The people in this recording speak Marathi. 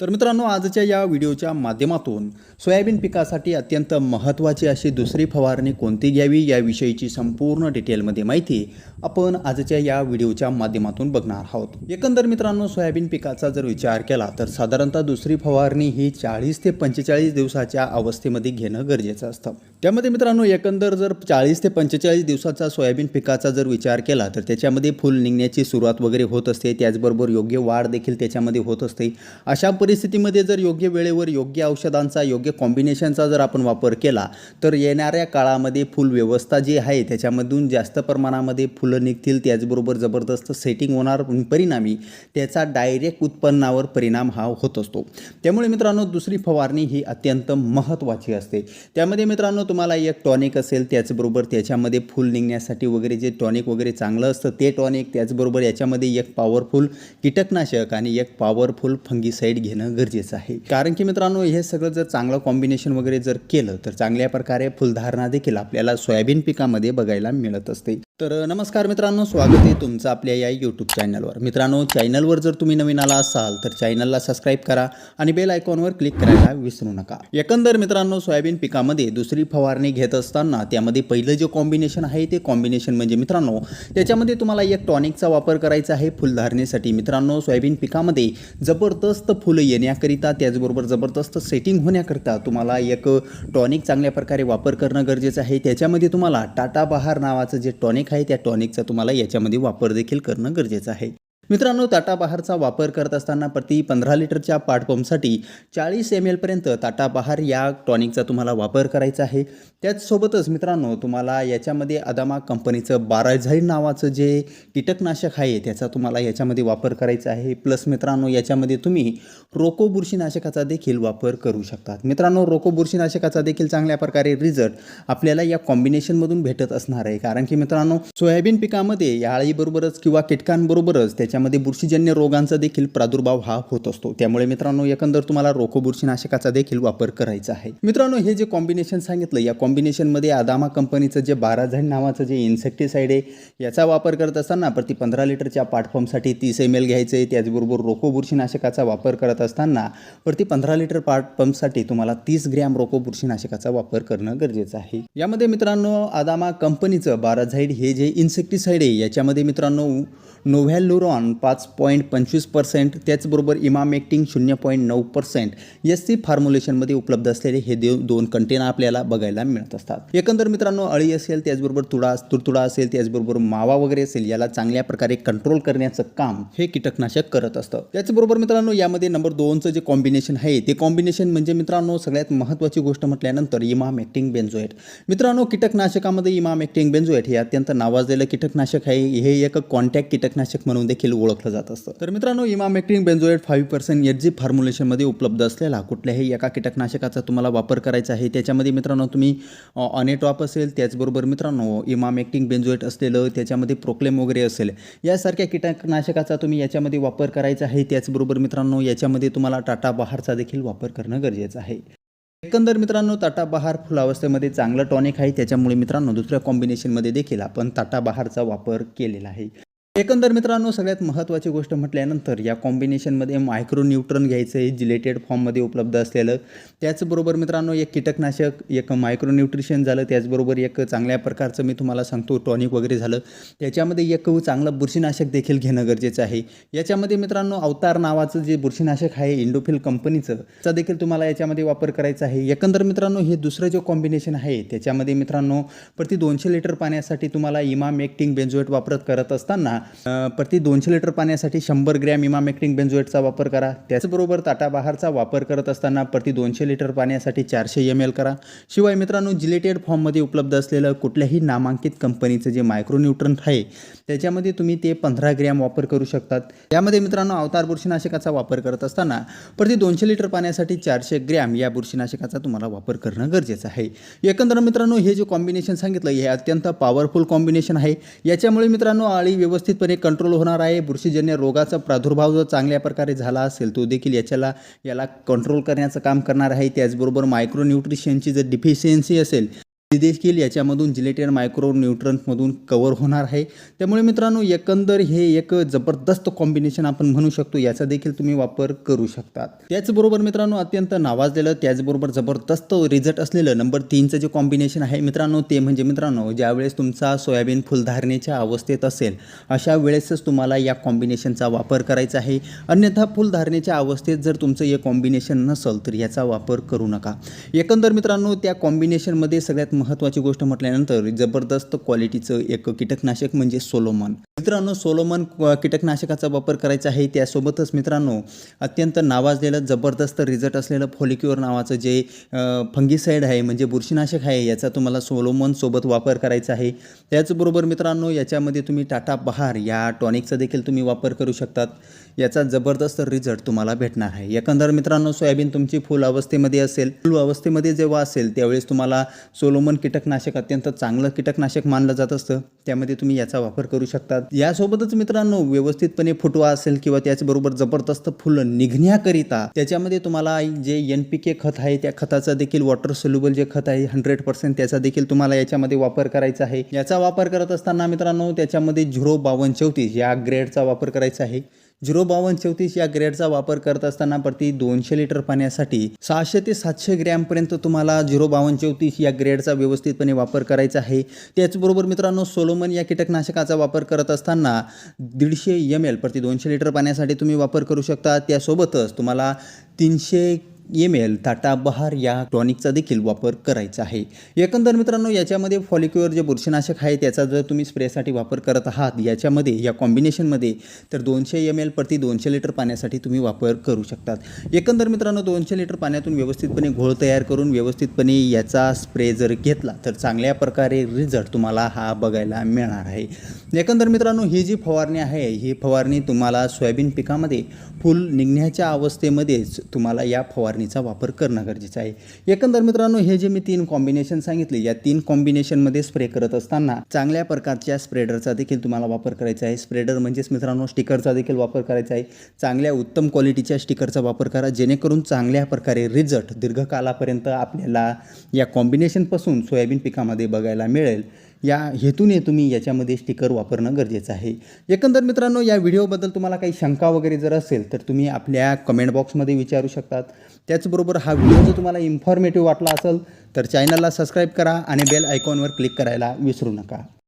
तर मित्रांनो आजच्या या व्हिडिओच्या माध्यमातून सोयाबीन पिकासाठी अत्यंत महत्त्वाची अशी दुसरी फवारणी कोणती घ्यावी याविषयीची संपूर्ण डिटेलमध्ये माहिती आपण आजच्या या व्हिडिओच्या माध्यमातून बघणार आहोत. एकंदर मित्रांनो सोयाबीन पिकाचा जर विचार केला तर साधारणतः दुसरी फवारणी ही चाळीस ते पंचेचाळीस दिवसाच्या अवस्थेमध्ये घेणं गरजेचं असतं. त्यामध्ये मित्रांनो एकंदर जर चाळीस ते पंचेचाळीस दिवसाचा सोयाबीन पिकाचा जर विचार केला तर त्याच्यामध्ये फुल निघण्याची सुरुवात वगैरे होत असते. त्याचबरोबर योग्य वाढ देखील त्याच्यामध्ये होत असते. अशा परिस्थितीमध्ये जर योग्य वेळेवर योग्य औषधांचा योग्य कॉम्बिनेशनचा जर आपण वापर केला तर येणाऱ्या काळामध्ये फुल व्यवस्था जी आहे त्याच्यामधून जास्त प्रमाणामध्ये फुलं निघतील. त्याचबरोबर जबरदस्त सेटिंग होणार परिणामी त्याचा डायरेक्ट उत्पन्नावर परिणाम हा होत असतो. त्यामुळे मित्रांनो दुसरी फवारणी ही अत्यंत महत्त्वाची असते. त्यामध्ये मित्रांनो तुम्हाला एक टॉनिक असेल त्याचबरोबर त्याच्यामध्ये फुल निघण्यासाठी वगैरे जे टॉनिक वगैरे चांगलं असतं ते टॉनिक त्याचबरोबर याच्यामध्ये एक पॉवरफुल कीटकनाशक आणि एक पॉवरफुल फंगीसाईड घेणं गरजेचं आहे. कारण की मित्रांनो हे सगळं जर चांगलं कॉम्बिनेशन वगैरे जर केलं तर चांगल्या प्रकारे फुलधारणा देखील आपल्याला सोयाबीन पिकामध्ये बघायला मिळत असते. तर नमस्कार मित्रांनो स्वागत आहे तुमचं आपल्या या यूट्यूब चॅनलवर मित्रांनो चॅनलवर जर तुम्ही नवीन आला असाल तर चॅनलला सबस्क्राईब करा आणि बेल आयकॉनवर क्लिक करायला विसरू नका. एकंदर मित्रांनो सोयाबीन पिकामध्ये दुसरी फवारणी घेत असताना त्यामध्ये पहिलं जे कॉम्बिनेशन आहे ते कॉम्बिनेशन म्हणजे मित्रांनो त्याच्यामध्ये तुम्हाला एक टॉनिकचा वापर करायचा आहे फुलधारणेसाठी. मित्रांनो सोयाबीन पिकामध्ये जबरदस्त फुलं येण्याकरिता त्याचबरोबर जबरदस्त सेटिंग होण्याकरिता तुम्हाला एक टॉनिक चांगल्या प्रकारे वापर करणं गरजेचं आहे. त्याच्यामध्ये तुम्हाला टाटा बहार नावाचं जे टॉनिक आहे त्या टॉनिकचा तुम्हाला याच्यामध्ये वापर देखील करणं गरजेचं आहे. मित्रांनो ताटाबहारचा वापर करत असताना प्रति पंधरा लिटरच्या पाटपंपसाठी चाळीस एम एलपर्यंत ताटाबहार या टॉनिकचा तुम्हाला वापर करायचा आहे. त्याचसोबतच मित्रांनो तुम्हाला याच्यामध्ये अदामा कंपनीचं बाराझाईड नावाचं जे कीटकनाशक आहे त्याचा तुम्हाला याच्यामध्ये वापर करायचा आहे. प्लस मित्रांनो याच्यामध्ये तुम्ही रोको बुरशीनाशकाचा देखील वापर करू शकतात. मित्रांनो रोको बुरशीनाशकाचा देखील चांगल्या प्रकारे रिझल्ट आपल्याला या कॉम्बिनेशनमधून भेटत असणार आहे. कारण की मित्रांनो सोयाबीन पिकामध्ये याळीबरोबरच किंवा कीटकांबरोबरच त्याच्या त्याच्यामध्ये बुरशीजन्य रोगांचा देखील प्रादुर्भाव हा होत असतो. त्यामुळे मित्रांनो एकंदर तुम्हाला रोको बुरशीनाशकाचा देखील वापर करायचा आहे. मित्रांनो हे जे कॉम्बिनेशन सांगितलं या कॉम्बिनेशनमध्ये आदामा कंपनीचं जे बाराझाड नावाचं जे इन्सेक्टिसाईड आहे याचा वापर करत असताना प्रति पंधरा लिटरच्या पाटपंपसाठी तीस एम एल घ्यायचं आहे त्याचबरोबर रोको बुरशीनाशकाचा वापर करत असताना प्रति पंधरा लिटर पाटपंपसाठी तुम्हाला तीस ग्रॅम रोको बुरशीनाशकाचा वापर करणं गरजेचं आहे. यामध्ये मित्रांनो आदामा कंपनीचं बाराझाईड हे जे इन्सेक्टिसाईड आहे याच्यामध्ये मित्रांनो नोव्हॅल्युरॉन पाच पॉईंट पंचवीस पर्सेंट त्याचबरोबर इमामेक्टिंग शून्य पॉईंट नऊ पर्सेंट. एस सी फॉर्म्युलेशनमध्ये उपलब्ध असलेले हे देव दोन कंटेनर आपल्याला बघायला मिळत असतात. एकंदर मित्रांनो अळी असेल त्याचबरोबर तुडा तुडतुडा असेल त्याचबरोबर मावा वगैरे असेल याला चांगल्या प्रकारे कंट्रोल करण्याचं काम हे कीटकनाशक करत असतं. त्याचबरोबर मित्रांनो यामध्ये नंबर दोनचं जे कॉम्बिनेशन आहे ते कॉम्बिनेशन म्हणजे मित्रांनो सगळ्यात महत्त्वाची गोष्ट म्हटल्यानंतर इमामेक्टिंग बेन्झोएट मित्रांनो कीटकनाशकामध्ये इमामेक्टिंग बेन्झोएट हे अत्यंत नावाजलेलं कीटकनाशक आहे. हे एक कॉन्टॅक्ट कीटकनाशक म्हणून देखील ओळखलं जात असतं. तर मित्रांनो emamectin benzoate benzoate five percent H G फॉर्म्युलेशनमध्ये उपलब्ध असलेला कुठल्याही एका कीटकनाशकाचा तुम्हाला वापर करायचा आहे त्याच्यामध्ये मित्रांनो तुम्ही ऑनेटॉप असेल त्याचबरोबर मित्रांनो इमामेक्टिंग बेन्झोएट असलेलं त्याच्यामध्ये प्रोक्लेम वगैरे असेल यासारख्या कीटकनाशकाचा तुम्ही याच्यामध्ये वापर करायचा आहे त्याचबरोबर मित्रांनो याच्यामध्ये तुम्हाला टाटा बहारचा देखील वापर करणं गरजेचं आहे. एकंदर मित्रांनो ताटाबहार फुलावस्थेमध्ये चांगलं टॉनिक आहे त्याच्यामुळे मित्रांनो दुसऱ्या कॉम्बिनेशनमध्ये देखील आपण ताटाबहारचा वापर केलेला आहे. एकंदर मित्रांनो सगळ्यात महत्त्वाची गोष्ट म्हटल्यानंतर या कॉम्बिनेशनमध्ये मायक्रो न्यूट्रन घ्यायचं आहे जिलेटेड फॉर्ममध्ये उपलब्ध असलेलं. त्याचबरोबर मित्रांनो एक कीटकनाशक एक मायक्रो न्यूट्रिशन झालं त्याचबरोबर एक चांगल्या प्रकारचं मी तुम्हाला सांगतो टॉनिक वगैरे झालं. त्याच्यामध्ये एक चांगलं बुरशीनाशक देखील घेणं गरजेचं आहे. याच्यामध्ये मित्रांनो अवतार नावाचं जे बुरशीनाशक आहे इंडोफिल कंपनीचं चा देखील तुम्हाला याच्यामध्ये वापर करायचा आहे. एकंदर मित्रांनो हे दुसरं जे कॉम्बिनेशन आहे त्याच्यामध्ये मित्रांनो प्रति दोनशे लिटर पाण्यासाठी तुम्हाला इमाम एक्टिंग बेंजोएट वापरत करत असताना प्रति दोनशे लिटर पाण्यासाठी शंभर ग्रॅम इमामेक्टिंग बेन्झोएटचा वापर करा. त्याचबरोबर ताटाबहारचा वापर करत असताना प्रति दोनशे लिटर पाण्यासाठी चारशे एम एल करा. शिवाय मित्रांनो जिलेटेड फॉर्ममध्ये उपलब्ध असलेलं कुठल्याही नामांकित कंपनीचं जे मायक्रोन्यूट्रन आहे त्याच्यामध्ये तुम्ही ते पंधरा ग्रॅम वापर करू शकतात. यामध्ये मित्रांनो अवतार बुरशीनाशकाचा वापर करत असताना प्रति दोनशे लिटर पाण्यासाठी चारशे ग्रॅम या बुरशीनाशकाचा तुम्हाला वापर करणं गरजेचं आहे. एकंदर मित्रांनो हे जे कॉम्बिनेशन सांगितलं हे अत्यंत पॉवरफुल कॉम्बिनेशन आहे. याच्यामुळे मित्रांनो आळी व्यवस्थितपणे कंट्रोल होणार आहे. बुरशीजन्य रोगाचा प्रादुर्भाव जो चांगल्या प्रकारे झाला असेल तो देखील याच्याला याला कंट्रोल करण्याचं काम करणार आहे. त्याचबरोबर मायक्रोन्यूट्रिशनची जर डिफिशियन्सी असेल देखील याच्यामधून जिलेटेड मायक्रो न्यूट्रन्समधून कवर होणार आहे. त्यामुळे मित्रांनो एकंदर हे एक जबरदस्त कॉम्बिनेशन आपण म्हणू शकतो. याचा देखील तुम्ही वापर करू शकतात. त्याचबरोबर मित्रांनो अत्यंत नावाजलेलं त्याचबरोबर जबरदस्त रिझल्ट असलेलं नंबर तीनचं जे कॉम्बिनेशन आहे मित्रांनो ते म्हणजे मित्रांनो ज्यावेळेस तुमचा सोयाबीन फुलधारणेच्या अवस्थेत असेल अशा वेळेसच तुम्हाला या कॉम्बिनेशनचा वापर करायचा आहे. अन्यथा फुलधारणेच्या अवस्थेत जर तुमचं हे कॉम्बिनेशन नसेल तर याचा वापर करू नका. एकंदर मित्रांनो त्या कॉम्बिनेशनमध्ये सगळ्यात महत्त्वाची गोष्ट म्हटल्यानंतर जबरदस्त क्वालिटीचं एक कीटकनाशक म्हणजे सोलोमन. मित्रांनो सोलोमन कीटकनाशकाचा वापर करायचा आहे. त्यासोबतच मित्रांनो अत्यंत नावाजलेलं जबरदस्त रिझल्ट असलेलं फॉलिक्युअर नावाचं जे फंगीसाईड आहे म्हणजे बुरशीनाशक आहे याचा तुम्हाला सोलोमन सोबत वापर करायचा आहे. त्याचबरोबर मित्रांनो याच्यामध्ये तुम्ही टाटा बहार या टॉनिकचा देखील तुम्ही वापर करू शकतात. याचा जबरदस्त रिझल्ट तुम्हाला भेटणार आहे. एकंदर मित्रांनो सोयाबीन तुमची फुल अवस्थेमध्ये असेल. फुल अवस्थेमध्ये जेव्हा असेल त्यावेळेस तुम्हाला सोलोमन कीटकनाशक अत्यंत चांगलं कीटकनाशक मानलं जात असतं. त्यामध्ये तुम्ही याचा वापर करू शकतात. यासोबतच मित्रांनो व्यवस्थितपणे फुटवा असेल किंवा त्याचबरोबर जबरदस्त फुलं निघण्याकरिता त्याच्यामध्ये तुम्हाला जे एन पी के खत आहे त्या खताचा देखील वॉटर सोल्युबल जे खत आहे हंड्रेड पर्सेंट त्याचा देखील तुम्हाला याच्यामध्ये वापर करायचा आहे. याचा वापर करत असताना मित्रांनो त्याच्यामध्ये झिरो बावन्न चौतीस या ग्रेडचा वापर करायचा आहे. झिरो बावन्न चौतीस या ग्रेडचा वापर करत असताना प्रति दोनशे लिटर पाण्यासाठी सहाशे ते सातशे ग्रॅमपर्यंत तुम्हाला झिरो बावन्न चौतीस या ग्रेडचा व्यवस्थितपणे वापर करायचा आहे. त्याचबरोबर मित्रांनो सोलोमन या कीटकनाशकाचा वापर करत असताना दीडशे एम एल प्रति दोनशे लिटर पाण्यासाठी तुम्ही वापर करू शकता. त्यासोबतच तुम्हाला तीनशे एम एल टाटा बहार या टॉनिकचा देखील वापर करायचा आहे. एकंदर मित्रांनो याच्यामध्ये फॉलिक्युअर जे बुरशीनाशक आहे त्याचा जर तुम्ही स्प्रेसाठी वापर करत आहात याच्यामध्ये या कॉम्बिनेशनमध्ये तर दोनशे एम एल प्रति दोनशे लिटर पाण्यासाठी तुम्ही वापर करू शकतात. एकंदर मित्रांनो दोनशे लिटर पाण्यातून व्यवस्थितपणे घोळ तयार करून व्यवस्थितपणे याचा स्प्रे जर घेतला तर चांगल्या प्रकारे रिझल्ट तुम्हाला हा बघायला मिळणार आहे. एकंदर मित्रांनो ही जी फवारणी आहे ही फवारणी तुम्हाला सोयाबीन पिकामध्ये फुल निघण्याच्या अवस्थेमध्येच तुम्हाला या फवारणी फवारणीचा वापर करणं गरजेचं आहे. एकंदर मित्रांनो हे जे मी तीन कॉम्बिनेशन सांगितले या तीन कॉम्बिनेशनमध्ये स्प्रे करत असताना चांगल्या प्रकारच्या स्प्रेडरचा देखील तुम्हाला वापर करायचा आहे. स्प्रेडर म्हणजेच मित्रांनो स्टिकरचा देखील वापर करायचा आहे. चांगल्या उत्तम क्वालिटीच्या स्टिकरचा वापर करा जेणेकरून चांगल्या प्रकारे रिझल्ट दीर्घकालापर्यंत आपल्याला या कॉम्बिनेशनपासून सोयाबीन पिकामध्ये बघायला मिळेल. या हेतूने तुम्ही याच्यामध्ये स्टिकर वापरणं गरजेचं आहे. एकंदर मित्रांनो या व्हिडिओबद्दल तुम्हाला काही शंका वगैरे जर असेल तर तुम्ही आपल्या कमेंट बॉक्समध्ये विचारू शकतात. त्याचबरोबर हा व्हिडिओ जर तुम्हाला इन्फॉर्मेटिव्ह वाटला असेल तर चॅनलला सबस्क्राईब करा आणि बेल आयकॉनवर क्लिक करायला विसरू नका.